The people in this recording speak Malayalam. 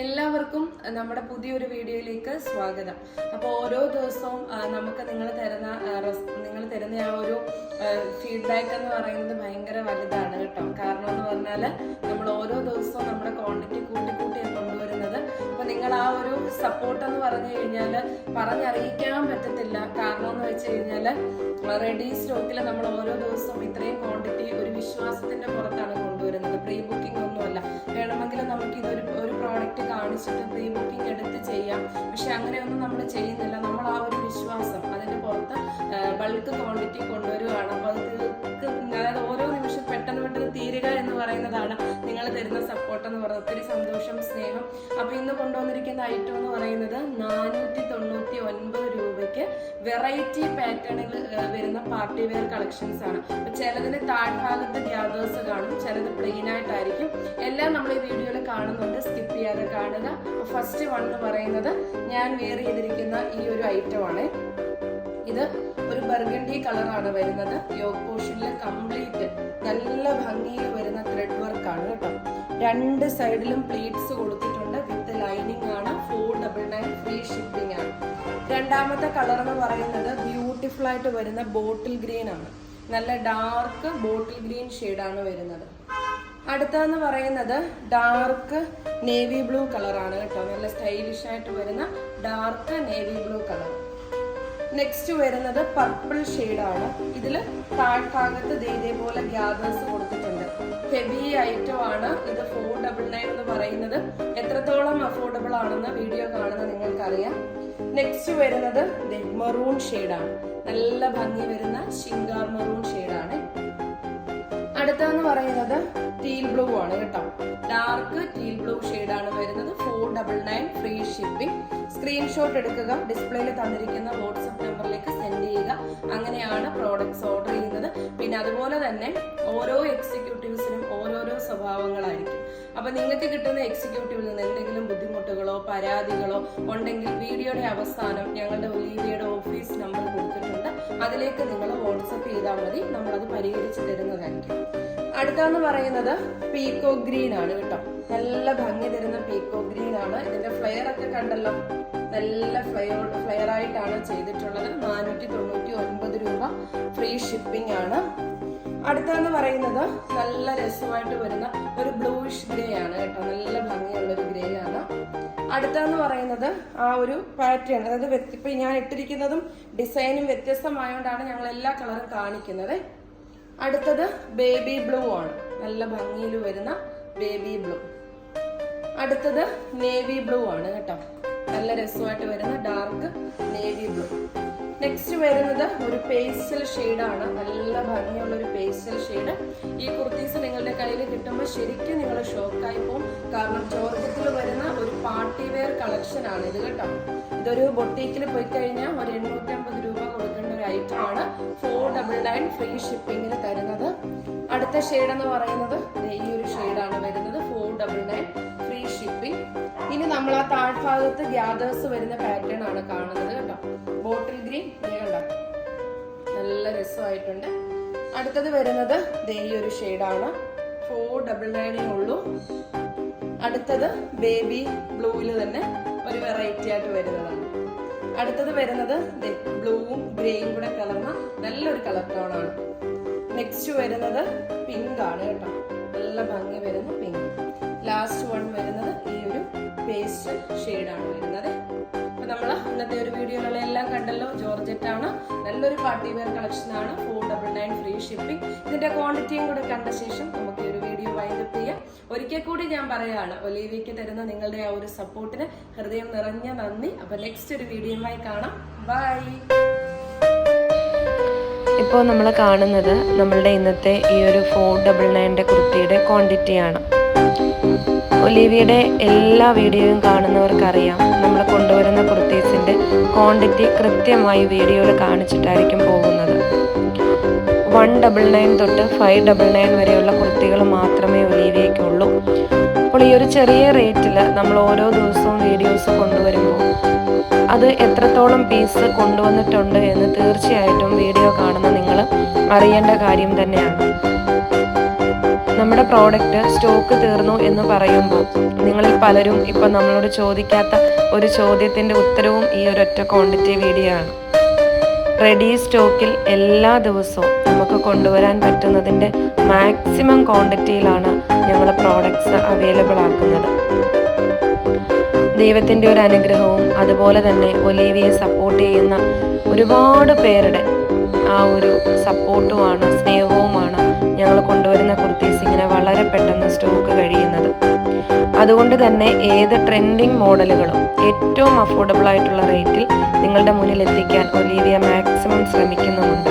എല്ലാവർക്കും നമ്മുടെ പുതിയൊരു വീഡിയോയിലേക്ക് സ്വാഗതം. അപ്പോൾ ഓരോ ദിവസവും നമുക്ക് നിങ്ങൾ തരുന്ന നിങ്ങൾ തരുന്ന ആ ഒരു ഫീഡ്ബാക്ക് എന്ന് പറയുന്നത് ഭയങ്കര വലുതാണ് കേട്ടോ. കാരണം എന്ന് പറഞ്ഞാൽ നമ്മൾ ഓരോ ദിവസവും നമ്മുടെ ക്വാണ്ടിറ്റി കൂട്ടി കൂട്ടിയാണ് കൊണ്ടുവരുന്നത്. അപ്പോൾ നിങ്ങൾ ആ ഒരു സപ്പോർട്ട് എന്ന് പറഞ്ഞു കഴിഞ്ഞാൽ പറഞ്ഞറിയിക്കാൻ പറ്റത്തില്ല. കാരണം എന്ന് വെച്ച് കഴിഞ്ഞാൽ റെഡി സ്റ്റോക്കിൽ നമ്മൾ ഓരോ ദിവസവും ഇത്രയും ക്വാണ്ടിറ്റി ഒരു വിശ്വാസത്തിന്റെ പുറത്താണ് കൊണ്ടുവരുന്നത്. പ്രീ ബുക്കിംഗ് ഒന്നുമല്ല വേണമെങ്കിൽ നമുക്ക് ഇതൊരു ഒരു പ്രോഡക്റ്റ് കാണിച്ചിട്ട് പ്രീ ബുക്കിംഗ് എടുത്ത് ചെയ്യാം. പക്ഷെ അങ്ങനെയൊന്നും നമ്മൾ ചെയ്യുന്നില്ല. നമ്മൾ ആ ഒരു ബൾക്ക് ക്വാണ്ടിറ്റി കൊണ്ടുവരുവാണ്. അപ്പോൾ അത് അതായത് ഓരോ നിമിഷം പെട്ടെന്ന് പെട്ടെന്ന് തീരുക എന്ന് പറയുന്നതാണ് നിങ്ങൾ തരുന്ന സപ്പോർട്ട് എന്ന് പറയുന്നത്. ഒത്തിരി സന്തോഷം സ്നേഹം. അപ്പോൾ ഇന്ന് കൊണ്ടുവന്നിരിക്കുന്ന ഐറ്റം എന്ന് പറയുന്നത് നാനൂറ്റി തൊണ്ണൂറ്റി ഒൻപത് രൂപയ്ക്ക് വെറൈറ്റി പാറ്റേണുകൾ വരുന്ന പാർട്ടി വെയർ കളക്ഷൻസ് ആണ്. അപ്പോൾ ചിലതിന് താഴ്ഭാഗത്ത് ഗ്യാദേഴ്സ് കാണും ചിലത് പ്ലെയിൻ ആയിട്ടായിരിക്കും. എല്ലാം നമ്മൾ ഈ വീഡിയോയിൽ കാണുന്നുണ്ട്. സ്കിപ്പ് ചെയ്യാതെ കാണുക. ഫസ്റ്റ് വൺ എന്ന് പറയുന്നത് ഞാൻ വെയർ ചെയ്തിരിക്കുന്ന ഈ ഒരു ഐറ്റം ആണ്. ഇത് ഒരു ബർഗണ്ടി കളറാണ് വരുന്നത്. യോഗ പോർഷനിൽ കംപ്ലീറ്റ് നല്ല ഭംഗിയിൽ വരുന്ന ത്രെഡ് വർക്കാണ് കേട്ടോ. രണ്ട് സൈഡിലും പ്ലേറ്റ്സ് കൊടുത്തിട്ടുണ്ട്. വിത്ത് ലൈനിങ് ആണ്. Four double nine free shipping ആണ്. രണ്ടാമത്തെ കളർ എന്ന് പറയുന്നത് ബ്യൂട്ടിഫുൾ ആയിട്ട് വരുന്ന ബോട്ടിൽ ഗ്രീൻ ആണ്. നല്ല ഡാർക്ക് ബോട്ടിൽ ഗ്രീൻ ആണ് വരുന്നത്. അടുത്തതെന്ന് പറയുന്നത് ഡാർക്ക് നേവി ബ്ലൂ കളറാണ് കേട്ടോ. നല്ല സ്റ്റൈലിഷ് ആയിട്ട് വരുന്ന dark navy blue colour next വരുന്നത് പർപ്പിൾ ആണ്. ഇതിൽ താഴ്ഭാഗത്ത് ഇതേപോലെ ഗ്യാദേഴ്സ് കൊടുത്തിട്ടുണ്ട്. ഹെവി ഐറ്റം ആണ്. ഇത് ഫോർ ഡബിൾ നയൻ എന്ന് പറയുന്നത്. എത്രത്തോളം അഫോർഡബിൾ ആണെന്ന് വീഡിയോ കാണുന്ന നിങ്ങൾക്കറിയാം. നെക്സ്റ്റ് വരുന്നത് മെറൂൺ ആണ്. നല്ല ഭംഗി വരുന്ന ഷിങ്കാർ മെറൂൺ ആണ്. അടുത്തതെന്ന് പറയുന്നത് ടീൽ ബ്ലൂ ആണ് കേട്ടോ. ഡാർക്ക് ടീൽ ബ്ലൂ ആണ് വരുന്നത്. Four double nine free shipping screenshot എടുക്കുക ഡിസ്പ്ലേയിൽ തന്നിരിക്കുന്ന വാട്സപ്പ് നമ്പറിലേക്ക് സെൻഡ് ചെയ്യുക. അങ്ങനെയാണ് പ്രോഡക്ട്സ് ഓർഡർ ചെയ്യുന്നത്. പിന്നെ അതുപോലെ തന്നെ ഓരോ എക്സിക്യൂട്ടീവ്സിനും ഓരോരോ സ്വഭാവങ്ങളായിരിക്കും. അപ്പൊ നിങ്ങൾക്ക് കിട്ടുന്ന എക്സിക്യൂട്ടീവിൽ നിന്ന് എന്തെങ്കിലും ബുദ്ധിമുട്ടുകളോ പരാതികളോ ഉണ്ടെങ്കിൽ വീഡിയോയുടെ അവസാനം ഞങ്ങളുടെ ഒലീവിയുടെ ഓഫീസ് നമ്പർ കൊടുത്തിട്ടുണ്ട്. അതിലേക്ക് നിങ്ങൾ വാട്സപ്പ് ചെയ്താൽ മതി. നമ്മളത് പരിഹരിച്ച് തരുന്നതായിരിക്കും. അടുത്തെന്ന് പറയുന്നത് പീക്കോ ഗ്രീൻ ആണ് കേട്ടോ. നല്ല ഭംഗി തരുന്ന പീക്കോ ഗ്രീൻ ആണ്. ഇതിന്റെ ഫ്ലെയർ ഒക്കെ കണ്ടല്ലോ? നല്ല ഫ്ലെയർ ഫ്ലെയർ ആയിട്ടാണ് ചെയ്തിട്ടുള്ളത്. നാനൂറ്റി തൊണ്ണൂറ്റി ഒൻപത് രൂപ ഫ്രീ ഷിപ്പിംഗ് ആണ്. അടുത്തെന്ന് പറയുന്നത് നല്ല രസമായിട്ട് വരുന്ന ഒരു ബ്ലൂയിഷ് ഗ്രേ ആണ് കേട്ടോ. നല്ല ഭംഗിയുള്ള ഒരു ഗ്രേ ആണ്. അടുത്തെന്ന് പറയുന്നത് ആ ഒരു പാറ്റേൺ അതായത് ഇപ്പൊ ഞാൻ ഇട്ടിരിക്കുന്നതും ഡിസൈനും വ്യത്യസ്തമായോണ്ടാണ് ഞങ്ങൾ എല്ലാ കളറും കാണിക്കുന്നത്. അടുത്തത് ബേബി ബ്ലൂ ആണ്. നല്ല ഭംഗിയിൽ വരുന്ന ബേബി ബ്ലൂ അടുത്തത് നേവി ബ്ലൂ ആണ് കേട്ടോ. നല്ല രസമായിട്ട് വരുന്ന ഡാർക്ക് നേവി ബ്ലൂ നെക്സ്റ്റ് വരുന്നത് ഒരു പേസ്റ്റൽ ഷെയ്ഡാണ് നല്ല ഭംഗിയുള്ള ഒരു പേസ്റ്റൽ ഷെയ്ഡ് ഈ കുർത്തീസ് നിങ്ങളുടെ കയ്യിൽ കിട്ടുമ്പോൾ ശരിക്കും നിങ്ങൾ ഷോക്കായി പോകും കാരണം ജോർജറ്റിൽ വരുന്ന ഒരു പാർട്ടി വെയർ കളക്ഷൻ ആണ് ഇത് കേട്ടോ. ഇതൊരു ബൊട്ടീക്കിൽ പോയി കഴിഞ്ഞാൽ ഒരു എണ്ണൂറ്റമ്പത് രൂപ കൊടുക്കേണ്ട ഒരു ഐറ്റം ആണ്. ഫോർ ഡബിൾ നയൻ ഫ്രീ ഷിപ്പിംഗിൽ തരുന്നത്. അടുത്ത ഷെയ്ഡ് എന്ന് പറയുന്നത് ഈ ഒരു ഷെയ്ഡാണ് വരുന്നത്. Four double nine free shipping ഇനി നമ്മൾ ആ താഴ്ഭാഗത്ത് ഗ്യാദേഴ്സ് വരുന്ന പാറ്റേൺ ആണ് കാണുന്നത് കേട്ടോ. ബോട്ടിൽ ഗ്രീൻ കണ്ടോ? നല്ല രസമായിട്ടുണ്ട്. അടുത്തത് വരുന്നത് ഈ ഒരു ഷെയ്ഡാണ് ഫോർ ഡബിൾ നയനേ ഉള്ളൂ. അടുത്തത് ബേബി ബ്ലൂവിൽ തന്നെ ഒരു വെറൈറ്റി ആയിട്ട് വരുന്നതാണ്. അടുത്തത് വരുന്നത് ബ്ലൂവും ഗ്രേയും കൂടെ കലർന്ന നല്ലൊരു കളർ ടോണാണ് നെക്സ്റ്റ് വരുന്നത് പിങ്ക് ആണ് കേട്ടോ. നല്ല ഭംഗി വരുന്ന പിങ്ക് ലാസ്റ്റ് വൺ വരുന്നത് ഈ ഒരു പേസ്റ്റ് ഷെയ്ഡാണ് വരുന്നത്. അപ്പൊ നമ്മൾ ഇന്നത്തെ ഒരു വീഡിയോയിലുള്ള എല്ലാം കണ്ടല്ലോ. ജോർജറ്റ് ആണ് നല്ലൊരു പാർട്ടി വെയർ കളക്ഷൻ ആണ്. Four double nine free shipping ഇതിന്റെ ക്വാണ്ടിറ്റിയും കൂടെ കണ്ട ശേഷം നമുക്ക് ഈ ഒരു വീഡിയോ വൈൻഡപ്പ് ചെയ്യാം. ഒരിക്കൽ കൂടി ഞാൻ പറയുകയാണ് ഒലീവിക്ക് തരുന്ന നിങ്ങളുടെ ആ ഒരു സപ്പോർട്ടിന് ഹൃദയം നിറഞ്ഞ നന്ദി. അപ്പോൾ നെക്സ്റ്റ് ഒരു വീഡിയോയുമായി കാണാം. ബൈ ഇപ്പോൾ നമ്മൾ കാണുന്നത് നമ്മളുടെ ഇന്നത്തെ ഈ ഒരു ഫോർ ഡബിൾ നയന്റെ കുർത്തിയുടെ ക്വാണ്ടിറ്റിയാണ് ഒലീവിയുടെ എല്ലാ വീഡിയോയും കാണുന്നവർക്കറിയാം. നമ്മൾ കുർത്തീസിന്റെ ക്വാണ്ടിറ്റി കൃത്യമായി വീഡിയോയിൽ കാണിച്ചിട്ടായിരിക്കും പോകുന്നത്. വൺ ഡബിൾ നയൻ തൊട്ട് ഫൈവ് ഡബിൾ നയൻ വരെയുള്ള കുർത്തികൾ മാത്രമേ ഒലീവയ്ക്കുള്ളൂ. അപ്പോൾ ഈ ഒരു ചെറിയ റേറ്റിൽ നമ്മൾ ഓരോ ദിവസവും വീഡിയോസ് കൊണ്ടുവരുമ്പോൾ അത് എത്രത്തോളം പീസ് കൊണ്ടുവന്നിട്ടുണ്ട് എന്ന് തീർച്ചയായിട്ടും വീഡിയോ കാണുന്ന നിങ്ങൾ അറിയേണ്ട കാര്യം തന്നെയാണ്. നമ്മുടെ പ്രോഡക്റ്റ് സ്റ്റോക്ക് തീർന്നു എന്ന് പറയുമ്പോൾ നിങ്ങളിൽ പലരും ഇപ്പം നമ്മളോട് ചോദിക്കാത്ത ഒരു ചോദ്യത്തിന്റെ ഉത്തരവും ഈ ഒരൊറ്റ ക്വാണ്ടിറ്റി വീഡിയോ ആണ്. റെഡി സ്റ്റോക്കിൽ എല്ലാ ദിവസവും നമുക്ക് കൊണ്ടുവരാൻ പറ്റുന്നതിന്റെ മാക്സിമം ക്വാണ്ടിറ്റിയിലാണ് ഞങ്ങൾ പ്രോഡക്ട്സ് അവൈലബിൾ ആക്കുന്നത്. ദൈവത്തിന്റെ ഒരു അനുഗ്രഹവും അതുപോലെ തന്നെ ഒലീവിയെ സപ്പോർട്ട് ചെയ്യുന്ന ഒരുപാട് പേരുടെ ആ ഒരു സപ്പോർട്ടുമാണ് സ്നേഹവുമാണ് അതുകൊണ്ട് തന്നെ ഏത് ട്രെൻഡിങ് മോഡലുകളും ഏറ്റവും അഫോർഡബിൾ ആയിട്ടുള്ള റേറ്റിൽ നിങ്ങളുടെ മുന്നിൽ എത്തിക്കാൻ ഒലീവിയ മാക്സിമം ശ്രമിക്കുന്നുമുണ്ട്.